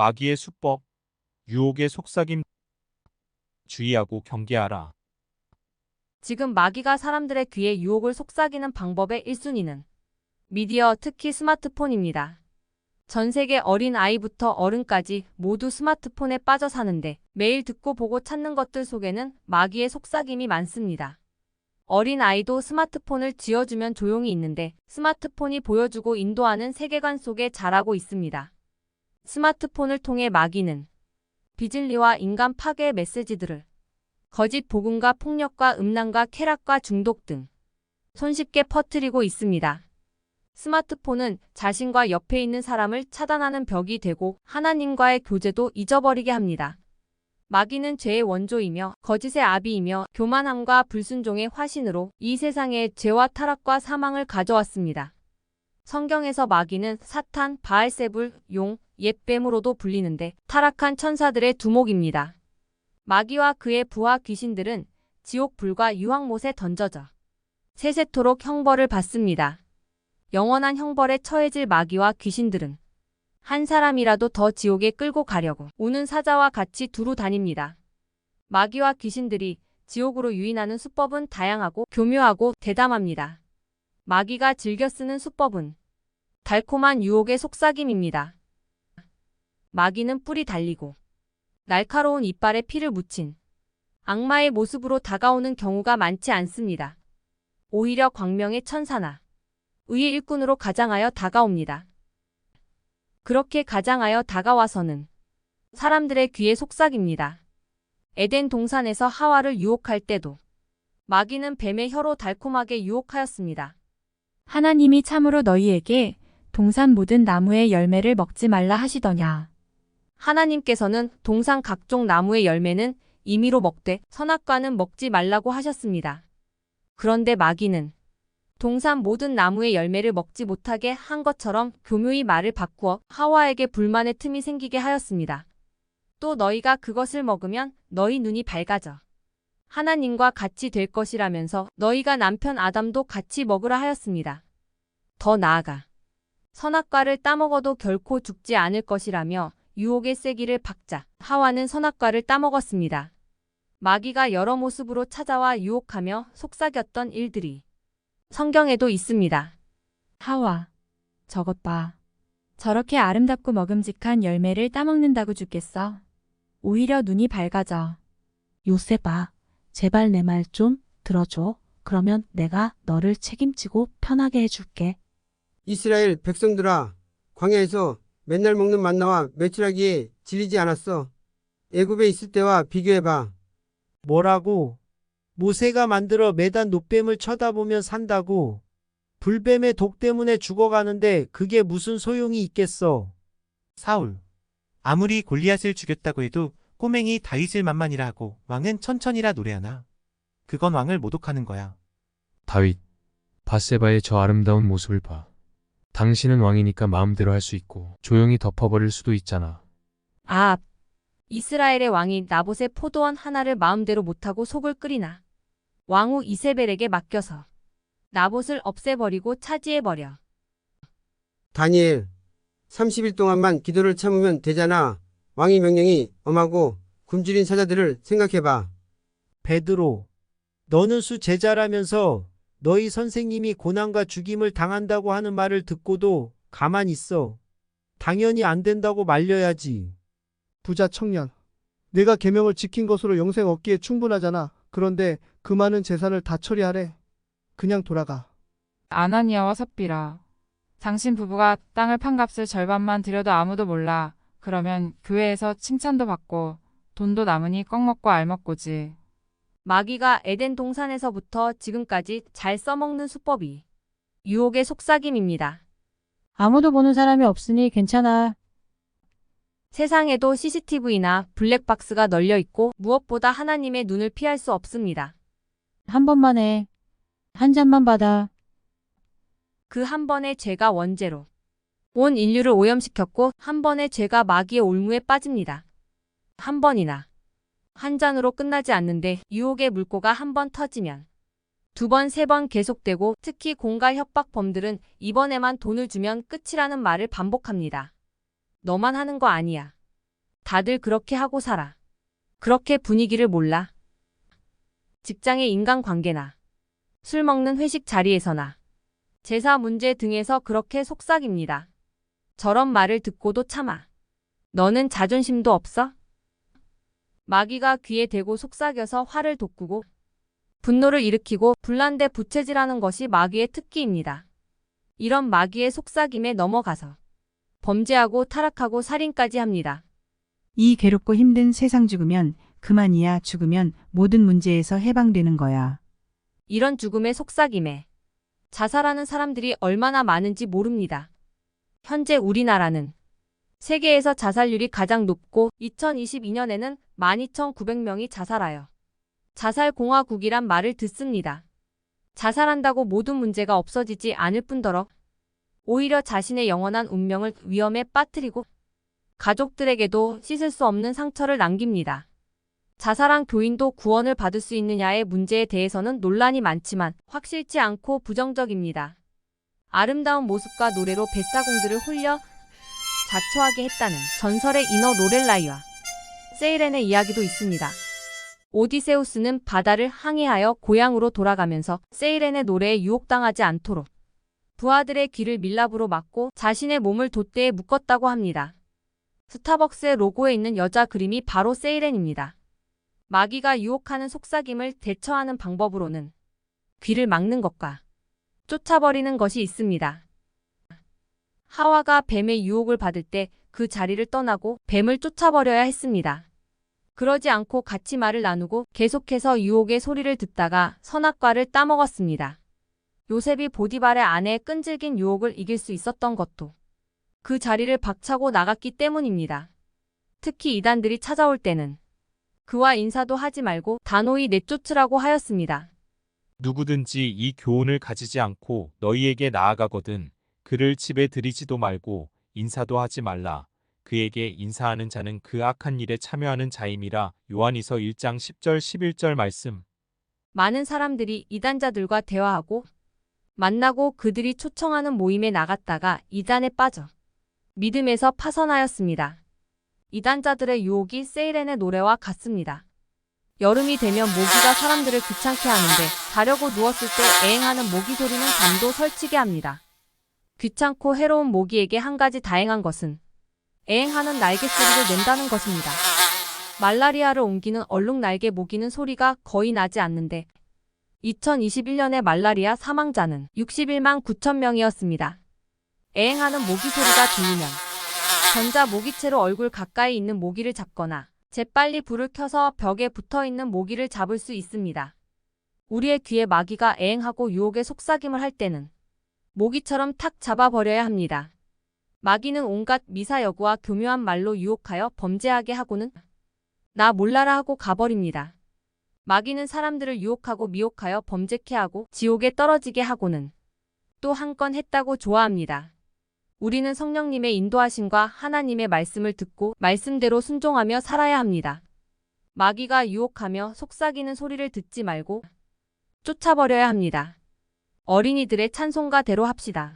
마귀의 수법, 유혹의 속삭임 주의하고 경계하라. 지금 마귀가 사람들의 귀에 유혹을 속삭이는 방법의 1순위는 미디어, 특히 스마트폰입니다. 전 세계 어린 아이부터 어른까지 모두 스마트폰에 빠져 사는데 매일 듣고 보고 찾는 것들 속에는 마귀의 속삭임이 많습니다. 어린 아이도 스마트폰을 쥐어주면 조용히 있는데 스마트폰이 보여주고 인도하는 세계관 속에 자라고 있습니다. 스마트폰을 통해 마귀는 비진리와 인간 파괴의 메시지들을 거짓 복음과 폭력과 음란과 쾌락과 중독 등 손쉽게 퍼뜨리고 있습니다. 스마트폰은 자신과 옆에 있는 사람을 차단하는 벽이 되고 하나님과의 교제도 잊어버리게 합니다. 마귀는 죄의 원조이며 거짓의 아비이며 교만함과 불순종의 화신으로 이 세상에 죄와 타락과 사망을 가져왔습니다. 성경에서 마귀는 사탄, 바알세불, 용, 옛뱀으로도 불리는데 타락한 천사들의 두목입니다. 마귀와 그의 부하 귀신들은 지옥 불과 유황못에 던져져 세세토록 형벌을 받습니다. 영원한 형벌에 처해질 마귀와 귀신들은 한 사람이라도 더 지옥에 끌고 가려고 우는 사자와 같이 두루 다닙니다. 마귀와 귀신들이 지옥으로 유인하는 수법은 다양하고 교묘하고 대담합니다. 마귀가 즐겨 쓰는 수법은 달콤한 유혹의 속삭임입니다. 마귀는 뿔이 달리고 날카로운 이빨에 피를 묻힌 악마의 모습으로 다가오는 경우가 많지 않습니다. 오히려 광명의 천사나 의의 일꾼으로 가장하여 다가옵니다. 그렇게 가장하여 다가와서는 사람들의 귀에 속삭입니다. 에덴 동산에서 하와를 유혹할 때도 마귀는 뱀의 혀로 달콤하게 유혹하였습니다. 하나님이 참으로 너희에게 동산 모든 나무의 열매를 먹지 말라 하시더냐. 하나님께서는 동산 각종 나무의 열매는 임의로 먹되 선악과는 먹지 말라고 하셨습니다. 그런데 마귀는 동산 모든 나무의 열매를 먹지 못하게 한 것처럼 교묘히 말을 바꾸어 하와에게 불만의 틈이 생기게 하였습니다. 또 너희가 그것을 먹으면 너희 눈이 밝아져 하나님과 같이 될 것이라면서 너희가 남편 아담도 같이 먹으라 하였습니다. 더 나아가 선악과를 따먹어도 결코 죽지 않을 것이라며 유혹의 세기를 박자 하와는 선악과를 따먹었습니다. 마귀가 여러 모습으로 찾아와 유혹하며 속삭였던 일들이 성경에도 있습니다. 하와. 저것 봐. 저렇게 아름답고 먹음직한 열매를 따먹는다고 죽겠어. 오히려 눈이 밝아져. 요셉아, 제발 내 말 좀 들어줘. 그러면 내가 너를 책임지고 편하게 해줄게. 이스라엘 백성들아 광야에서 맨날 먹는 만나와 며칠하기에 질리지 않았어. 애굽에 있을 때와 비교해봐. 뭐라고? 모세가 만들어 매단 노뱀을 쳐다보면 산다고. 불뱀의 독 때문에 죽어가는데 그게 무슨 소용이 있겠어. 사울. 아무리 골리앗을 죽였다고 해도 꼬맹이 다윗을 만만이라 하고 왕은 천천히라 노래하나. 그건 왕을 모독하는 거야. 다윗, 바세바의 저 아름다운 모습을 봐. 당신은 왕이니까 마음대로 할 수 있고 조용히 덮어버릴 수도 있잖아. 아, 이스라엘의 왕이 나봇의 포도원 하나를 마음대로 못하고 속을 끓이나. 왕후 이세벨에게 맡겨서 나봇을 없애버리고 차지해버려. 다니엘 30일 동안만 기도를 참으면 되잖아. 왕의 명령이 엄하고 굶주린 사자들을 생각해봐. 베드로, 너는 수 제자라면서 너희 선생님이 고난과 죽임을 당한다고 하는 말을 듣고도 가만 있어. 당연히 안 된다고 말려야지. 부자 청년. 내가 계명을 지킨 것으로 영생 얻기에 충분하잖아. 그런데 그 많은 재산을 다 처리하래. 그냥 돌아가. 아나니아와 삽비라. 당신 부부가 땅을 판 값을 절반만 들여도 아무도 몰라. 그러면 교회에서 칭찬도 받고 돈도 남으니 껌 먹고 알 먹고지. 마귀가 에덴 동산에서부터 지금까지 잘 써먹는 수법이 유혹의 속삭임입니다. 아무도 보는 사람이 없으니 괜찮아. 세상에도 CCTV나 블랙박스가 널려 있고 무엇보다 하나님의 눈을 피할 수 없습니다. 한 번만 해. 한 잔만 받아. 그 한 번의 죄가 원죄로 온 인류를 오염시켰고 한 번의 죄가 마귀의 올무에 빠집니다. 한 번이나 한 잔으로 끝나지 않는데 유혹의 물꼬가 한 번 터지면 두 번, 세 번 계속되고 특히 공갈 협박범들은 이번에만 돈을 주면 끝이라는 말을 반복합니다. 너만 하는 거 아니야. 다들 그렇게 하고 살아. 그렇게 분위기를 몰라. 직장의 인간관계나 술 먹는 회식 자리에서나 제사 문제 등에서 그렇게 속삭입니다. 저런 말을 듣고도 참아. 너는 자존심도 없어? 마귀가 귀에 대고 속삭여서 화를 돋구고 분노를 일으키고 불난데 부채질하는 것이 마귀의 특기입니다. 이런 마귀의 속삭임에 넘어가서 범죄하고 타락하고 살인까지 합니다. 이 괴롭고 힘든 세상 죽으면 그만이야 죽으면 모든 문제에서 해방되는 거야. 이런 죽음의 속삭임에 자살하는 사람들이 얼마나 많은지 모릅니다. 현재 우리나라는 세계에서 자살률이 가장 높고 2022년에는 12,900명이 자살하여 자살공화국이란 말을 듣습니다. 자살한다고 모든 문제가 없어지지 않을 뿐더러 오히려 자신의 영원한 운명을 위험에 빠뜨리고 가족들에게도 씻을 수 없는 상처를 남깁니다. 자살한 교인도 구원을 받을 수 있느냐의 문제에 대해서는 논란이 많지만 확실치 않고 부정적입니다. 아름다운 모습과 노래로 뱃사공들을 홀려 자초하게 했다는 전설의 인어 로렐라이와 세이렌의 이야기도 있습니다. 오디세우스는 바다를 항해하여 고향으로 돌아가면서 세이렌의 노래에 유혹당하지 않도록 부하들의 귀를 밀랍으로 막고 자신의 몸을 돛대에 묶었다고 합니다. 스타벅스의 로고에 있는 여자 그림이 바로 세이렌입니다. 마귀가 유혹하는 속삭임을 대처하는 방법으로는 귀를 막는 것과 쫓아버리는 것이 있습니다. 하와가 뱀의 유혹을 받을 때 그 자리를 떠나고 뱀을 쫓아버려야 했습니다. 그러지 않고 같이 말을 나누고 계속해서 유혹의 소리를 듣다가 선악과를 따먹었습니다. 요셉이 보디발의 아내의 끈질긴 유혹을 이길 수 있었던 것도 그 자리를 박차고 나갔기 때문입니다. 특히 이단들이 찾아올 때는 그와 인사도 하지 말고 단호히 내쫓으라고 하였습니다. 누구든지 이 교훈을 가지지 않고 너희에게 나아가거든 그를 집에 들이지도 말고 인사도 하지 말라. 그에게 인사하는 자는 그 악한 일에 참여하는 자임이라. 요한이서 1장 10절 11절 말씀. 많은 사람들이 이단자들과 대화하고 만나고 그들이 초청하는 모임에 나갔다가 이단에 빠져 믿음에서 파선하였습니다. 이단자들의 유혹이 세이렌의 노래와 같습니다. 여름이 되면 모기가 사람들을 귀찮게 하는데 자려고 누웠을 때 애행하는 모기 소리는 잠도 설치게 합니다. 귀찮고 해로운 모기에게 한 가지 다행한 것은 애행하는 날개 소리를 낸다는 것입니다. 말라리아를 옮기는 얼룩 날개 모기는 소리가 거의 나지 않는데 2021년에 말라리아 사망자는 61만 9천 명이었습니다. 애행하는 모기 소리가 들리면 전자 모기채로 얼굴 가까이 있는 모기를 잡거나 재빨리 불을 켜서 벽에 붙어 있는 모기를 잡을 수 있습니다. 우리의 귀에 마귀가 애행하고 유혹의 속삭임을 할 때는 모기처럼 탁 잡아버려야 합니다. 마귀는 온갖 미사여구와 교묘한 말로 유혹하여 범죄하게 하고는 나 몰라라 하고 가버립니다. 마귀는 사람들을 유혹하고 미혹하여 범죄케 하고 지옥에 떨어지게 하고는 또 한 건 했다고 좋아합니다. 우리는 성령님의 인도하심과 하나님의 말씀을 듣고 말씀대로 순종하며 살아야 합니다. 마귀가 유혹하며 속삭이는 소리를 듣지 말고 쫓아버려야 합니다. 어린이들의 찬송가대로 합시다.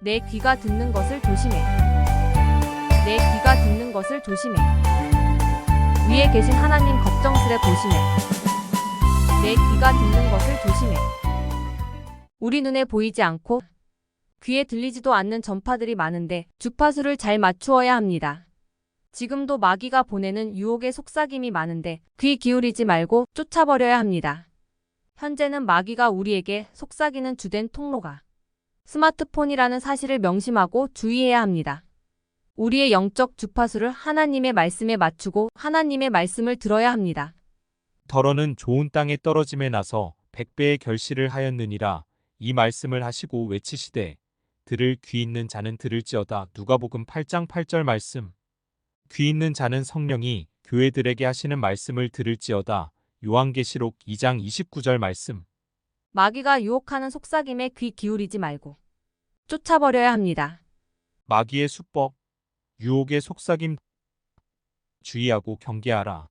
내 귀가 듣는 것을 조심해. 내 귀가 듣는 것을 조심해. 위에 계신 하나님 걱정스레 보시네. 내 귀가 듣는 것을 조심해. 우리 눈에 보이지 않고 귀에 들리지도 않는 전파들이 많은데 주파수를 잘 맞추어야 합니다. 지금도 마귀가 보내는 유혹의 속삭임이 많은데 귀 기울이지 말고 쫓아버려야 합니다. 현재는 마귀가 우리에게 속삭이는 주된 통로가 스마트폰이라는 사실을 명심하고 주의해야 합니다. 우리의 영적 주파수를 하나님의 말씀에 맞추고 하나님의 말씀을 들어야 합니다. 더러는 좋은 땅에 떨어짐에 나서 백배의 결실을 하였느니라. 이 말씀을 하시고 외치시되 들을 귀 있는 자는 들을지어다. 누가복음 8장 8절 말씀. 귀 있는 자는 성령이 교회들에게 하시는 말씀을 들을지어다. 요한계시록 2장 29절 말씀. 마귀가 유혹하는 속삭임에 귀 기울이지 말고 쫓아버려야 합니다. 마귀의 수법, 유혹의 속삭임 주의하고 경계하라.